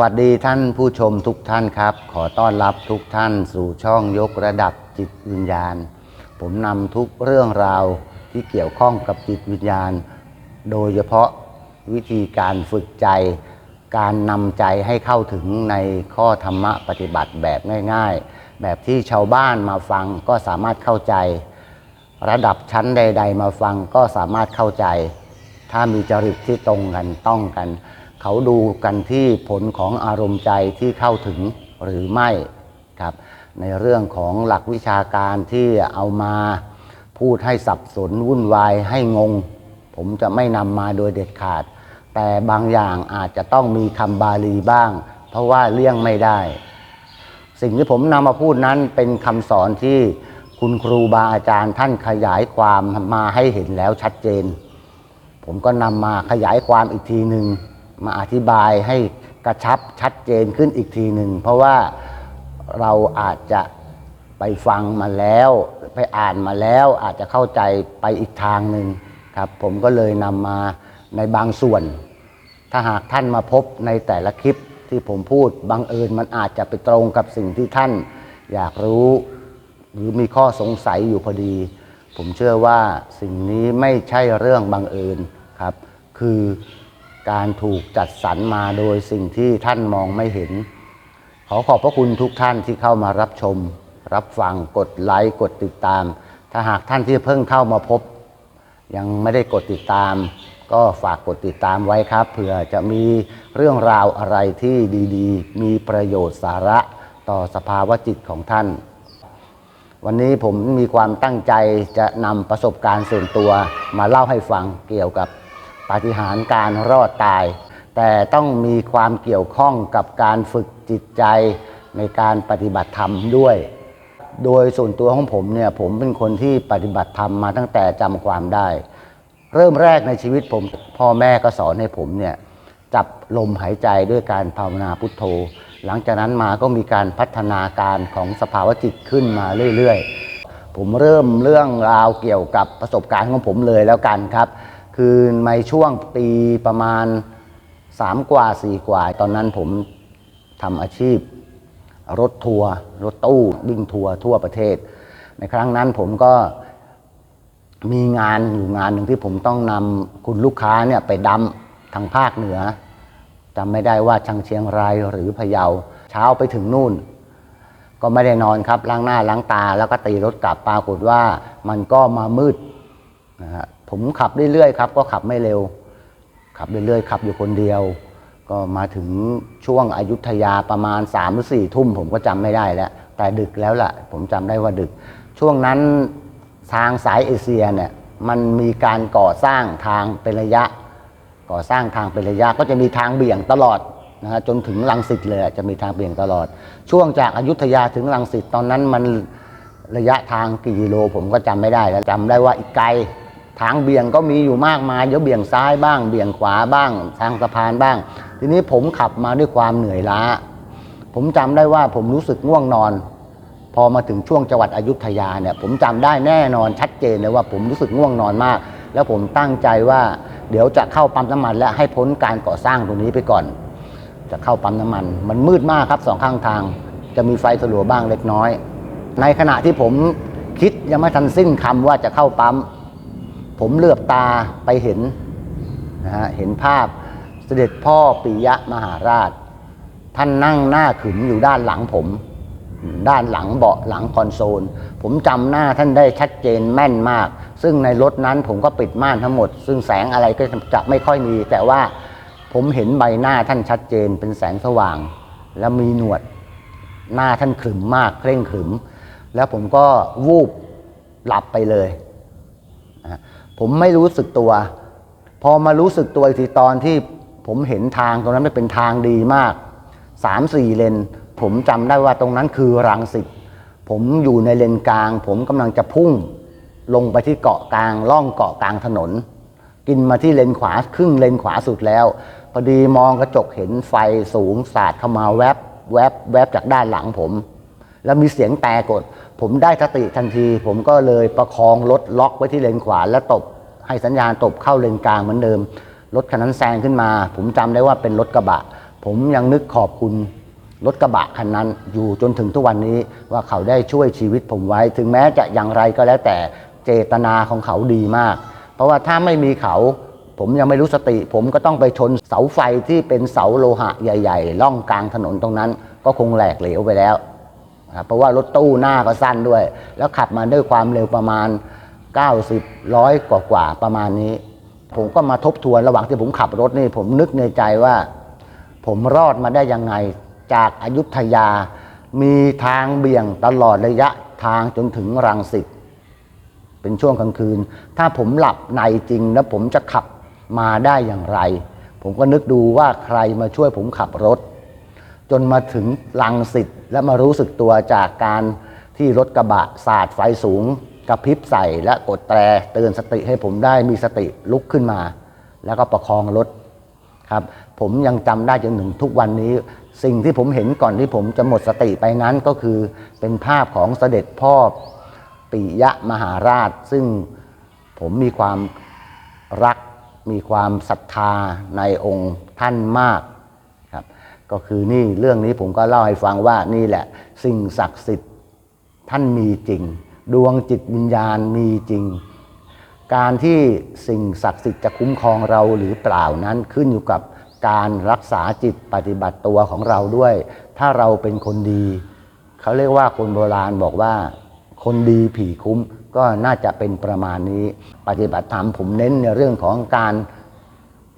วัสดีท่านผู้ชมทุกท่านครับ ขอต้อนรับทุกท่านสู่ช่องยกระดับจิตวิญญาณ ผมนำทุกเรื่องราวที่เกี่ยวข้องกับจิตวิญญาณ โดยเฉพาะวิธีการฝึกใจ การนำใจให้เข้าถึงในข้อธรรมะปฏิบัติแบบง่าย ๆ แบบที่ชาวบ้านมาฟังก็สามารถเข้าใจ ระดับชั้นใด ๆ มาฟังก็สามารถเข้าใจ ถ้ามีจริตที่ตรงกันต้องกัน เขาดูกันที่ผลของอารมณ์ใจที่เข้าถึงหรือไม่ครับในเรื่องของหลักวิชาการที่เอามาพูดให้สับสนวุ่นวายให้งง ผมจะไม่นำมาโดยเด็ดขาด แต่บางอย่างอาจจะต้องมีคำบาลีบ้าง เพราะว่าเลี่ยงไม่ได้ สิ่งที่ผมนำมาพูดนั้นเป็นคำสอนที่คุณครูบาอาจารย์ท่านขยายความมาให้เห็นแล้วชัดเจน ผมก็นำมาขยายความอีกทีหนึ่ง มาอธิบายให้กระชับชัดเจนขึ้นอีกทีหนึ่ง เพราะว่าเราอาจจะไปฟังมาแล้ว ไปอ่านมาแล้วอาจจะเข้าใจไปอีกทางหนึ่งครับ ผมก็เลยนำมาในบางส่วน ถ้าหากท่านมาพบในแต่ละคลิปที่ผมพูดบังเอิญมันอาจจะไปตรงกับสิ่งที่ท่านอยากรู้หรือมีข้อสงสัยอยู่พอดี ผมเชื่อว่าสิ่งนี้ไม่ใช่เรื่องบังเอิญครับ คือ การถูกจัดสรรมาโดยสิ่งที่ท่านมองไม่เห็น ขอขอบพระคุณทุกท่านที่เข้ามารับชม รับฟังกดไลค์กดติดตาม ถ้าหากท่านที่เพิ่งเข้ามาพบ ยังไม่ได้กดติดตาม ก็ฝากกดติดตามไว้ครับเผื่อจะมีเรื่องราวอะไรที่ดีๆ มีประโยชน์สาระต่อสภาวะจิตของท่าน วันนี้ผมมีความตั้งใจจะนำประสบการณ์ส่วนตัวมาเล่าให้ฟังเกี่ยวกับ ปาฏิหาริย์การรอดตาย แต่ต้องมีความเกี่ยวข้องกับการฝึกจิตใจในการปฏิบัติธรรมด้วย โดยส่วนตัวของผมเนี่ยผมเป็นคนที่ปฏิบัติธรรมมาตั้งแต่จำความได้ เริ่มแรกในชีวิตผมพ่อแม่ก็สอนให้ผมเนี่ยจับลมหายใจด้วยการภาวนาพุทโธ หลังจากนั้นมาก็มีการพัฒนาการของสภาวะจิตขึ้นมาเรื่อยๆ ผมเริ่มเรื่องราวเกี่ยวกับประสบการณ์ของผมเลยแล้วกันครับ คือในช่วงปีประมาณ3กว่า4กว่า ตอนนั้นผมทำอาชีพ รถทัวร์รถตู้วิ่งทัวร์ทั่วประเทศ ในครั้งนั้นผมก็มีงานอยู่งานหนึ่งที่ผมต้องนำคุณลูกค้าเนี่ยไปดำทางภาคเหนือจำไม่ได้ว่าชังเชียงรายหรือพะเยา เช้าไปถึงนู่น ก็ไม่ได้นอนครับล้างหน้าล้างตาแล้วก็ตีรถกลับปรากฏว่ามันก็มามืดนะฮะ ผมขับเรื่อยๆครับก็ขับไม่เร็ว ขับเรื่อยๆขับอยู่คนเดียว ก็มาถึงช่วงอายุทยาประมาณ3ามหรือสี่ทุ่มผมก็จำไม่ได้แล้ว แต่ดึกแล้วล่ะ ผมจำได้ว่าดึก ช่วงนั้นทางสายเอเชียเนี่ยมันมีการก่อสร้างทางเป็นระยะ ก่อสร้างทางเป็นระยะก็จะมีทางเบี่ยงตลอดนะฮะจนถึงลังสิตเลยจะมีทางเบี่ยงตลอด ช่วงจากอายุทยาถึงลังสิตตอนนั้นมันระยะทางกี่กิโลผมก็จำไม่ได้แล้วจำได้ว่าอีกไกล ทางเบี่ยงก็มีอยู่มากมายเดี๋ยวเบี่ยงซ้ายบ้าง เบี่ยงขวาบ้าง ทางสะพานบ้าง ทีนี้ผมขับมาด้วยความเหนื่อยล้า ผมจำได้ว่าผมรู้สึกง่วงนอน พอมาถึงช่วงจังหวัดอยุธยาเนี่ย ผมจำได้แน่นอนชัดเจนเลยว่าผมรู้สึกง่วงนอนมาก แล้วผมตั้งใจว่า เดี๋ยวจะเข้าปั๊มน้ำมัน และให้พ้นการก่อสร้างตรงนี้ไปก่อน จะเข้าปั๊มน้ำมัน มันมืดมากครับสองข้างทาง จะมีไฟสลัวบ้างเล็กน้อย ในขณะที่ผมคิดยังไม่ทันสิ้นคำว่าจะเข้าปั๊ม ผมเหลือบตาไปเห็นนะฮะเห็นภาพเสด็จพ่อปิยะมหาราช ท่านนั่งหน้าขึงอยู่ด้านหลังผม ด้านหลังเบาะหลังคอนโซล ผมจำหน้าท่านได้ชัดเจนแม่นมาก ซึ่งในรถนั้นผมก็ปิดม่านทั้งหมด ซึ่งแสงอะไรก็จะไม่ค่อยมี แต่ว่าผมเห็นใบหน้าท่านชัดเจนเป็นแสงสว่าง แล้วมีหนวดหน้าท่านขรึมมากเคร่งขรึม แล้วผมก็วูบหลับไปเลยนะ ผมไม่รู้สึกตัว พอมารู้สึกตัวอีกทีตอนที่ผมเห็นทางตรงนั้นไม่เป็นทางดีมากสามสี่เลน ผมจำได้ว่าตรงนั้นคือรังสิตผมอยู่ในเลนกลาง ผมกำลังจะพุ่ง ลงไปที่เกาะกลางล่องเกาะกลางถนน กินมาที่เลนขวาครึ่งเลนขวาสุดแล้วพอดีมองกระจกเห็นไฟสูงสาดเข้ามาแวบแวบแวบจากด้านหลังผม แล้วมีเสียงแต่กด ผมได้สติทันที ผมก็เลยประคองรถล็อกไว้ที่เลนขวา แล้วตบให้สัญญาณตบเข้าเลนกลางเหมือนเดิม รถคันนั้นแซงขึ้นมา ผมจำได้ว่าเป็นรถกระบะ ผมยังนึกขอบคุณรถกระบะคันนั้นอยู่จนถึงทุกวันนี้ว่าเขาได้ช่วยชีวิตผมไว้ ถึงแม้จะอย่างไรก็แล้วแต่เจตนาของเขาดีมาก เพราะว่าถ้าไม่มีเขา ผมยังไม่รู้สติ ผมก็ต้องไปชนเสาไฟที่เป็นเสาโลหะใหญ่ ๆ ล่องกลางถนนตรงนั้น ก็คงแหลกเหลวไปแล้ว เพราะว่ารถตู้หน้าก็สั้นด้วย แล้วขับมาด้วยความเร็วประมาณ 90ร้อยกว่าประมาณนี้ ผมก็มาทบทวนระหว่างที่ผมขับรถนี่ ผมนึกในใจว่า ผมรอดมาได้ยังไงจากอายุทยา มีทางเบี่ยงตลอดระยะทางจนถึงรังสิตเป็นช่วงกลางคืน ถ้าผมหลับในจริงแล้วผมจะขับมาได้อย่างไร ผมก็นึกดูว่าใครมาช่วยผมขับรถ จนมาถึงลังสิตและมารู้สึกตัวจากการที่รถกระบะสาดไฟสูงกระพริบใส่และกดแตรเตือนสติให้ผมได้มีสติลุกขึ้นมา แล้วก็ประคองรถครับ ผมยังจำได้จนถึงทุกวันนี้ สิ่งที่ผมเห็นก่อนที่ผมจะหมดสติไปนั้นก็คือเป็นภาพของเสด็จพ่อปิยะมหาราช ซึ่งผมมีความรักมีความศรัทธาในองค์ท่านมาก ก็คือนี่เรื่องนี้ผมก็เล่าให้ฟังว่านี่แหละ สิ่งศักดิ์สิทธิ์ท่านมีจริง ดวงจิตวิญญาณมีจริง การที่สิ่งศักดิ์สิทธิ์จะคุ้มครองเราหรือเปล่านั้นขึ้นอยู่กับการรักษาจิตปฏิบัติตัวของเราด้วย ถ้าเราเป็นคนดี เขาเรียกว่าคนโบราณบอกว่า คนดีผีคุ้มก็น่าจะเป็นประมาณนี้ ปฏิบัติธรรมผมเน้นในเรื่องของการ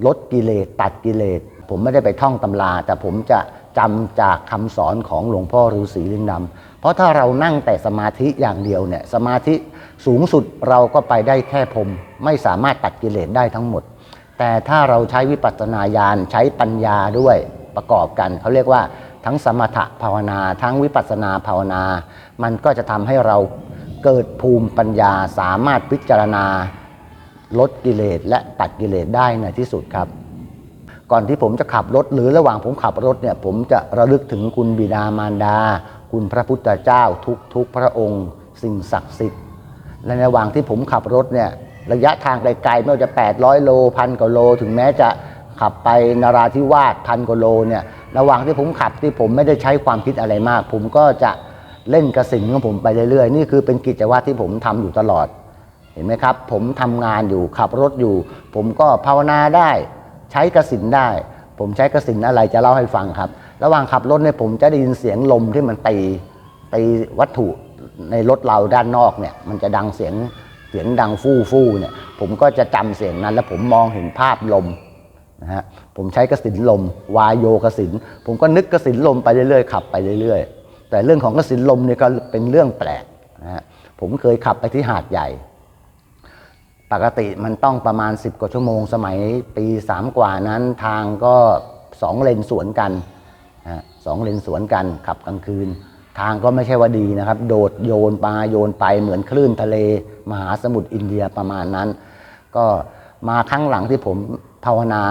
ลดกิเลสตัดกิเลส ผมไม่ได้ไปท่องตำรา แต่ผมจะจำจากคำสอนของหลวงพ่อฤาษีลิงดำเพราะถ้าเรานั่งแต่สมาธิอย่างเดียวเนี่ยสมาธิสูงสุดเราก็ไปได้แค่พรมไม่สามารถตัดกิเลสได้ทั้งหมด แต่ถ้าเราใช้วิปัสสนาญาณใช้ปัญญาด้วยประกอบกันเขาเรียกว่าทั้งสมถะภาวนา ทั้งวิปัสสนาภาวนา มันก็จะทำให้เราเกิดภูมิปัญญาสามารถพิจารณาลดกิเลสและตัดกิเลสได้ในที่สุดครับ ก่อนที่ผมจะขับรถหรือระหว่างผมขับรถเนี่ยผมจะระลึกถึงคุณบิดามารดา คุณพระพุทธเจ้าทุกทุกพระองค์ สิ่งศักดิ์สิทธิ์และในระหว่างที่ผมขับรถเนี่ยระยะทางไกลๆไม่ว่าจะ 800 โลพันกว่าโล ถึงแม้จะขับไปนราธิวาสพันกว่าโลเนี่ยระหว่างที่ผมขับที่ผมไม่ได้ใช้ความคิดอะไรมาก ผมก็จะเล่นกระสินของผมไปเรื่อยๆ นี่คือเป็นกิจวัตรที่ผมทำอยู่ตลอด เห็นไหมครับ ผมทำงานอยู่ขับรถอยู่ ผมก็ภาวนาได้ ใช้กระสินได้ ผมใช้กระสินอะไรจะเล่าให้ฟังครับ ระหว่างขับรถเนี่ยผมจะได้ยินเสียงลมที่มันตีตีวัตถุในรถเราด้านนอกเนี่ย มันจะดังเสียงเสียงดังฟู่ฟู่เนี่ย ผมก็จะจำเสียงนั้น แล้วผมมองเห็นภาพลมนะฮะผมใช้กระสินลม วายโยกระสิน ผมก็นึกกระสินลมไปเรื่อยๆขับไปเรื่อยๆ แต่เรื่องของกระสินลมเนี่ยก็เป็นเรื่องแปลกนะฮะผมเคยขับไปที่หาดใหญ่ ปกติมันต้องประมาณ 10 กว่าชั่วโมง สมัยปี 3 กว่านั้นทางก็ 2 เลนสวนกันสองเลนสวนกันขับกลางคืน ทางก็ไม่ใช่ว่าดีนะครับ โดดโยนปลาโยนไปเหมือนคลื่นทะเล มหาสมุทรอินเดียประมาณนั้น ก็มาครั้งหลังที่ผมภาวนา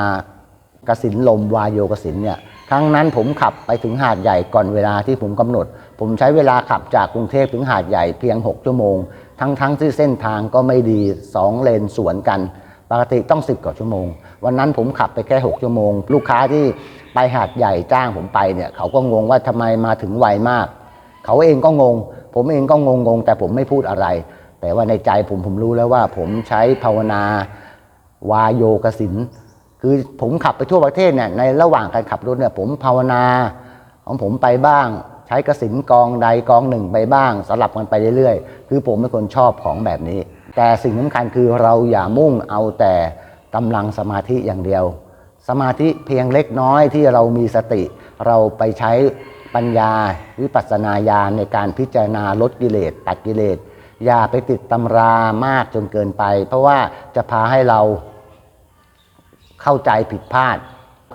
กสินลมวายโยกสินเนี่ยครั้งนั้นผมขับไปถึงหาดใหญ่ก่อนเวลาที่ผมกำหนด ผมใช้เวลาขับจากกรุงเทพถึงหาดใหญ่เพียง 6 ชั่วโมง ทั้งทั้งที่เส้นทางก็ไม่ดี2เลนสวนกัน ปกติต้อง 10กว่าชั่วโมง วันนั้นผมขับไปแค่ 6 ชั่วโมง ลูกค้าที่ไปหาดใหญ่จ้างผมไปเนี่ยเขาก็งงว่าทำไมมาถึงไวมาก เขาเองก็งง ผมเองก็งงงๆแต่ผมไม่พูดอะไร แต่ว่าในใจผมผมรู้แล้วว่า ผมใช้ภาวนาวาโยกสินคือผมขับไปทั่วประเทศเนี่ยในระหว่างการขับรถเนี่ยผมภาวนาของผมไปบ้าง ใช้กระสินกองใดกองหนึ่งไปบ้างสลับกันไปเรื่อยๆ คือผมเป็นคนชอบของแบบนี้ แต่สิ่งสำคัญคือเราอย่ามุ่งเอาแต่กำลังสมาธิอย่างเดียว สมาธิเพียงเล็กน้อยที่เรามีสติ เราไปใช้ปัญญาวิปัสสนาญาณในการพิจารณาลดกิเลสตัดกิเลสอย่าไปติดตำรามากจนเกินไป เพราะว่าจะพาให้เราเข้าใจผิดพลาด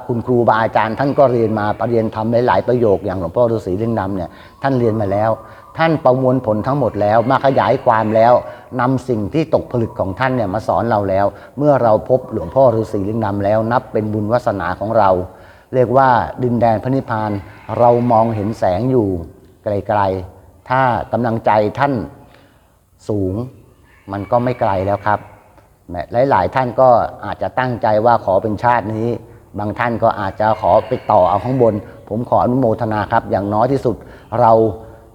คุณครูบาอาจารย์ท่านก็เรียนมาประเรียนทำหลายๆประโยคอย่างหลวงพ่อฤาษีลิงดำเนี่ยท่านเรียนมาแล้ว ท่านประมวลผลทั้งหมดแล้ว มาขยายความแล้วนำสิ่งที่ตกผลึกของท่านเนี่ยมาสอนเราแล้ว เมื่อเราพบหลวงพ่อฤาษีลิงดำแล้ว นับเป็นบุญวาสนาของเรา เรียกว่าดินแดนพระนิพพานเรามองเห็นแสงอยู่ไกลๆ ถ้ากำลังใจท่านสูงมันก็ไม่ไกลแล้วครับหลายๆท่านก็อาจจะตั้งใจว่าขอเป็นชาตินี้ บางท่านก็อาจจะขอไปต่อเอาข้างบน ผมขออนุโมทนาครับ อย่างน้อยที่สุดเรา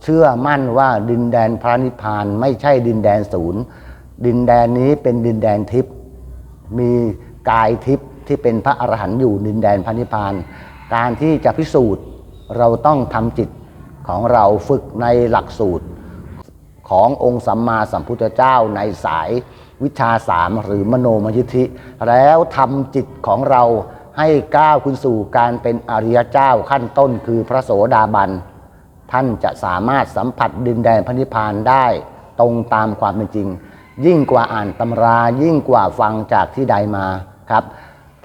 เชื่อมั่นว่าดินแดนพระนิพพานไม่ใช่ดินแดนศูนย์ ดินแดนนี้เป็นดินแดนทิพย์มีกายทิพย์ที่เป็นพระอรหันต์อยู่ดินแดนพระนิพพาน การที่จะพิสูจน์เราต้องทำจิตของเราฝึกในหลักสูตร ขององค์สัมมาสัมพุทธเจ้าในสายวิชาสามหรือมโนมยิทธิ แล้วทำจิตของเรา ให้ก้าวขึ้นสู่การเป็นอริยเจ้าขั้นต้นคือพระโสดาบัน ท่านจะสามารถสัมผัสดินแดนพระนิพพานได้ตรงตามความเป็นจริง ยิ่งกว่าอ่านตำรายิ่งกว่าฟังจากที่ใดมาครับ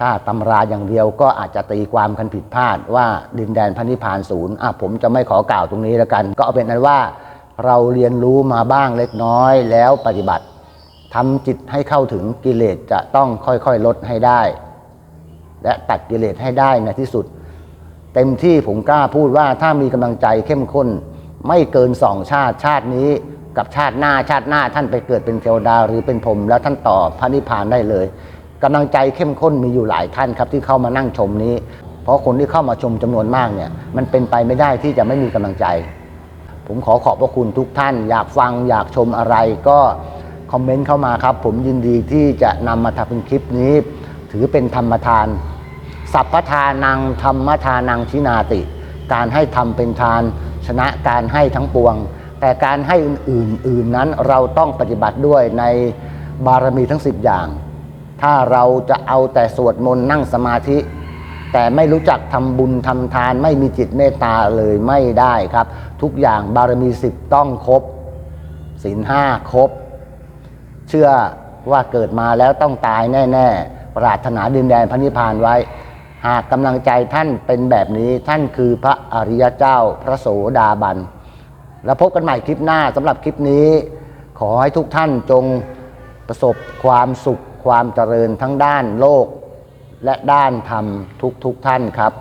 ถ้าตำราอย่างเดียวก็อาจจะตีความกันผิดพลาดว่าดินแดนพระนิพพานศูนย์อะผมจะไม่ขอกล่าวตรงนี้แล้วกัน ก็เอาเป็นนั้นว่าเราเรียนรู้มาบ้างเล็กน้อยแล้วปฏิบัติทำจิตให้เข้าถึงกิเลสจะต้องค่อยๆ ลดให้ได้ และตัดกิเลสให้ได้ในที่สุด เต็มที่ผมกล้าพูดว่าถ้ามีกำลังใจเข้มข้น ไม่เกินสองชาติชาตินี้ กับชาติหน้าชาติหน้าท่านไปเกิดเป็นเทวดาหรือเป็นพรหมแล้วท่านต่อพระนิพพานได้เลยกำลังใจเข้มข้นมีอยู่หลายท่านครับที่เข้ามานั่งชมนี้ เพราะคนที่เข้ามาชมจำนวนมากเนี่ยมันเป็นไปไม่ได้ที่จะไม่มีกำลังใจ ผมขอขอบพระคุณทุกท่าน อยากฟังอยากชมอะไรก็คอมเมนต์เข้ามาครับ ผมยินดีที่จะนำมาทำเป็นคลิปนี้ ถือเป็นธรรมทาน สัพพทานังธรรมทานังชินาติ การให้ทำเป็นทาน ชนะการให้ทั้งปวง แต่การให้อื่นๆอื่นนั้นเราต้องปฏิบัติด้วยในบารมีทั้ง 10 อย่าง ถ้าเราจะเอาแต่สวดมนต์นั่งสมาธิ แต่ไม่รู้จักทำบุญทำทานไม่มีจิตเมตตาเลยไม่ได้ครับ ทุกอย่างบารมีสิบต้องครบศีลห้าครบ เชื่อว่าเกิดมาแล้วต้องตายแน่ ๆ ปรารถนาดินแดนพระนิพพานไว้ หากกำลังใจท่านเป็นแบบนี้ท่านคือพระอริยเจ้าพระโสดาบัน แล้วพบกันใหม่คลิปหน้าสำหรับคลิปนี้ ขอให้ทุกท่านจงประสบความสุขความเจริญทั้งด้านโลก และด้านธรรมทุกๆทท่านครับ